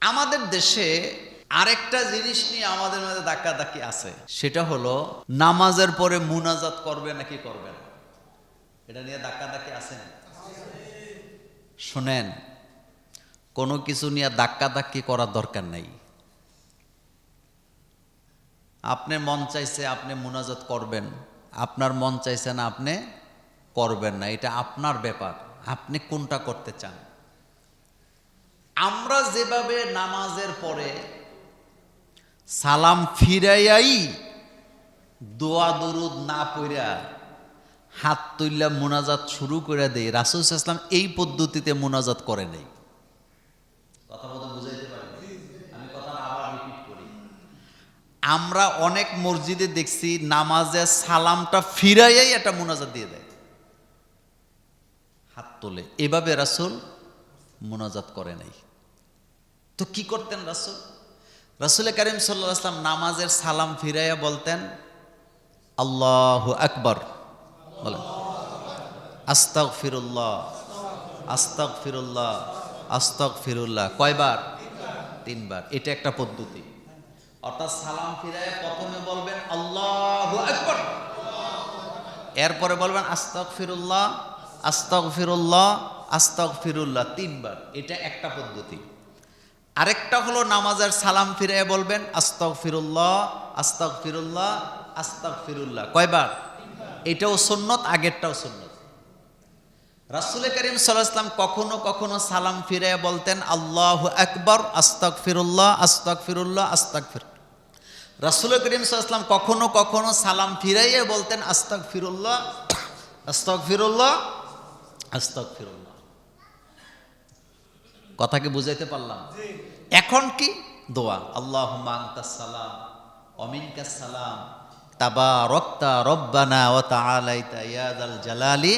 আমাদের দেশে আরেকটা জিনিস নিয়ে আমাদের মধ্যে ধাক্কাধাক্কি আছে। সেটা হলো, নামাজের পরে মুনাজাত করবে নাকি করবে না? এটা নিয়ে ধাক্কাধাক্কি আছে? শোনেন, কোনো কিছু নিয়ে ধাক্কাধাক্কি করার দরকার নেই। আপনি মন চাইছে আপনি মুনাজাত করবেন, আপনার মন চাইছে না আপনি করবেন না, এটা আপনার ব্যাপার। আপনি কোনটা করতে চান? আমরা যেভাবে নামাজের পরে সালাম ফিরাইয়াই দোয়া দরুদ না পইরা হাত তুললা মোনাজাত শুরু করে দেই, রাসুল ইসলাম এই পদ্ধতিতে মোনাজাত করে নেই। কথা মতো বুঝাইতে পারি রিপিট করি। আমরা অনেক মসজিদে দেখছি নামাজে সালামটা ফিরাইয়াই একটা মোনাজাত দিয়ে দেয়। হাত তোলে। এভাবে রাসুল মোনাজাত করে নাই। তো কি করতেন রাসুল? রাসুল করিম সাল্লাহ আসলাম নামাজের সালাম ফিরাইয়া বলতেন, আল্লাহ আকবর। বলেন আস্তাক ফিরুল্লাহ আস্তাক ফিরুল্লাহ আস্তাক ফিরুল্লাহ কয়বার? তিনবার। এটা একটা পদ্ধতি। অর্থাৎ সালাম ফিরাইয়া প্রথমে বলবেন, আল্লাহ আকবর। এরপরে বলবেন আস্তাক ফিরুল্লাহ আস্তাক ফিরুল্লাহ আস্তাক ফিরুল্লাহ তিনবার। এটা একটা পদ্ধতি। আরেকটা হলো নামাজের সালাম ফিরে বলবেন আস্তাক ফিরুল্লাহ আস্তাক ফিরুল্লাহ আস্তাক ফিরুল্লাহ কয়বার? এটাও সুন্নত, আগেরটাও সুন্নত। রাসুল করিম সাল্লাম কখনো কখনো সালাম ফিরে বলতেন, আল্লাহ আকবর আস্তাক ফিরুল্লাহ আস্তাক ফিরুল্লাহ আস্তাক ফির রাসুল করিম সাল্লাম কখনো কখনো সালাম ফিরাইয়ে বলতেন আস্তাক ফিরুল্লাহ আস্তাক ফিরুল্লাহ আস্তাক ফিরুল্লাহ কথাকে বুঝাইতে পারলাম? এখন কি? দোয়া। আল্লাহ সালাম অমিনকা সালাম তাবা রক্তা রব্বানা ও তালাইতা ইয়াদাল জালালি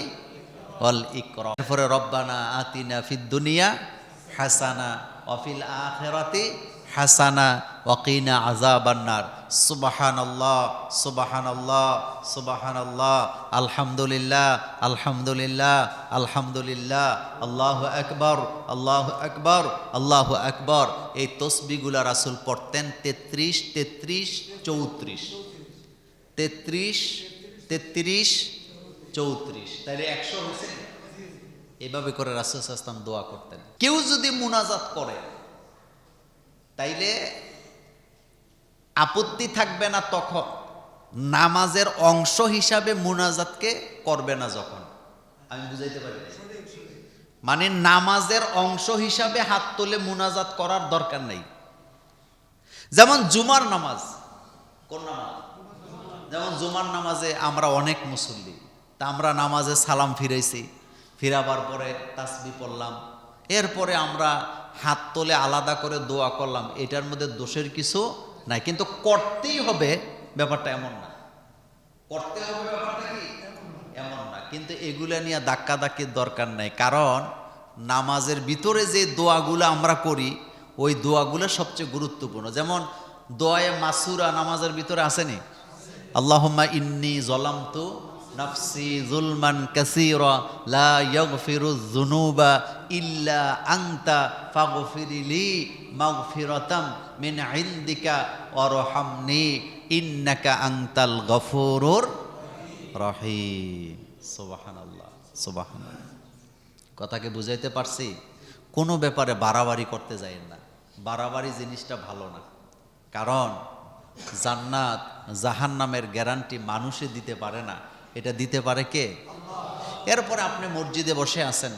অল ইকরম। এরপরে রব্বানা আতিনা ফিদ দুনিয়া হাসানা অফিল আখেরাতি হাসানা ওয়াকিনা আজাবান্নার সুবাহান আল্লাহ সুবাহান আল্লাহ সুবাহান আল্লাহ আলহামদুলিল্লাহ আলহামদুলিল্লাহ আলহামদুলিল্লাহ, আল্লাহ আকবর আল্লাহ আকবর আল্লাহ আকবর। এই তসবিগুলা রাসুল পড়তেন তেত্রিশ তেত্রিশ, চৌত্রিশ। তেত্রিশ তেত্রিশ, চৌত্রিশ। তাহলে একশো হয়েছে? এভাবে করে রাসুল আসলাম দোয়া করতেন। কেউ যদি মুনাজাত করে তাইলে আপত্তি থাকবে না তখন। নামাজের অংশ হিসাবে মুনাজাতকে করবে না যখন। আমি বুঝাইতে পারি? মানে নামাজের অংশ হিসাবে হাত তুলে মুনাজাত করার দরকার নেই। যেমন জুমার নামাজ। কোন নামাজ? যেমন জুমার নামাজে আমরা অনেক মুসল্লি, তা আমরা নামাজে সালাম ফিরেছি ফিরাবার পরে তাসবি পড়লাম। এরপরে আমরা হাত তোলে আলাদা করে দোয়া করলাম, এটার মধ্যে দোষের কিছু নাই। কিন্তু করতেই হবে, ব্যাপারটা এমন না। করতে হবে ব্যাপারটা কি? এমন না। কিন্তু এগুলা নিয়ে ধাক্কা ধাক্কির দরকার নাই। কারণ নামাজের ভিতরে যে দোয়াগুলো আমরা করি, ওই দোয়াগুলো সবচেয়ে গুরুত্বপূর্ণ। যেমন, দোয়ায়ে মাসুরা নামাজের ভিতরে আসেনি? আল্লাহুম্মা ইন্নি জলামতু নাফসি জুলমান কাসীরা, লা ইয়াগফিরু যুনুবা ইল্লা আনতা ফাগফিরলি মাগফিরাতাম মিন ইনদিকা ওয়ারহামনি, ইন্নাকা আনতাল গফুরুর রহিম। সুবহানাল্লাহ সুবহানাল্লাহ। কথাকে বুঝাইতে পারছি? কোনো ব্যাপারে বাড়াবাড়ি করতে যাই না। বাড়াবাড়ি জিনিসটা ভালো না। কারণ জান্নাত জাহান্নামের গ্যারান্টি মানুষে দিতে পারে না। এটা দিতে পারে কে? এরপরে আপনি মসজিদে বসে আছেন।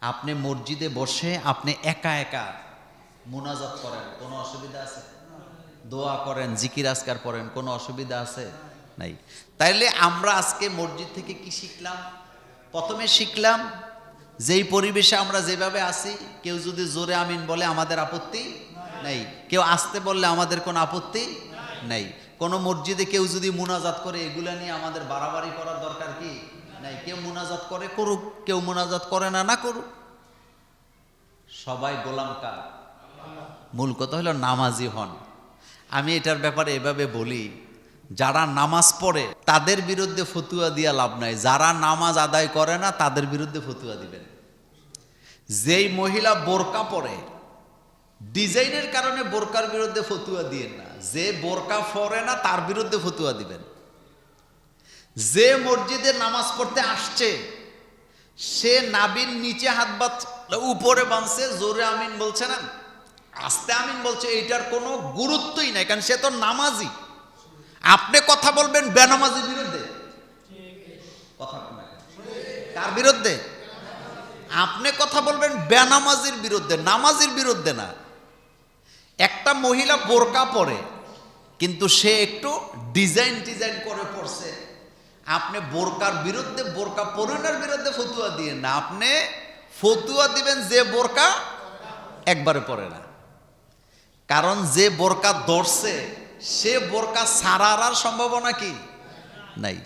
আপনি মসজিদে বসে আপনি একা একা মুনাজাত করেন। কোনো অসুবিধা আছে? দোয়া করেন, জিকির আজকার করেন কোনো অসুবিধা আছে? নাই। তাইলে আমরা আজকে মসজিদ থেকে কি শিখলাম? প্রথমে শিখলাম, যেই পরিবেশে আমরা যেভাবে আছি, কেউ যদি জোরে আমিন বলে আমাদের আপত্তি? নেই। কেউ আসতে বললে আমাদের কোনো আপত্তি? নেই। কোনো মসজিদে কেউ যদি মুনাজাত করে, এগুলা নিয়ে আমাদের বাড়াবাড়ি করার দরকার কি? নাই, কেউ মুনাজাত করে, করুক। কেউ মুনাজাত করে না না করুক। সবাই গোলাম কার? মূল কথা হলো নামাজি হন। আমি এটার ব্যাপারে এভাবে বলি, যারা নামাজ পড়ে, তাদের বিরুদ্ধে ফতুয়া দিয়া লাভ নাই। যারা নামাজ আদায় করে না, তাদের বিরুদ্ধে ফতুয়া দিবেন। যেই মহিলা বোরকা পরে ডিজাইনের কারণে বোরকার বিরুদ্ধে ফতুয়া দিয়ে না। যে বোরকা পরে না, তার বিরুদ্ধে ফতুয়া দিবেন। যে মসজিদে নামাজ পড়তে আসছে, সে নাবিন নিচে হাত বাত উপরে বাঁধছে, জোরে আমিন বলছে না? আস্তে আমিন বলছে, এইটার কোনো গুরুত্বই নাই, কারণ সে তো নামাজি। আপনি কথা বলবেন বেনামাজির বিরুদ্ধে? কথা। কার বিরুদ্ধে? আপনি কথা বলবেন বেনামাজির বিরুদ্ধে, নামাজির বিরুদ্ধে না। একটা মহিলা বোরকা পরে, কিন্তু সে একটু ডিজাইন ডিজাইন করে পড়ছে আপনি বোরকার বিরুদ্ধে, বোরকা পরিণার বিরুদ্ধে ফতুয়া দিয়ে না, আপনি ফতুয়া দিবেন যে বোরকা একবারে পরে না। কারণ যে বোরকা ধরছে, সে বোরকা সারার সম্ভাবনা কি? নাই।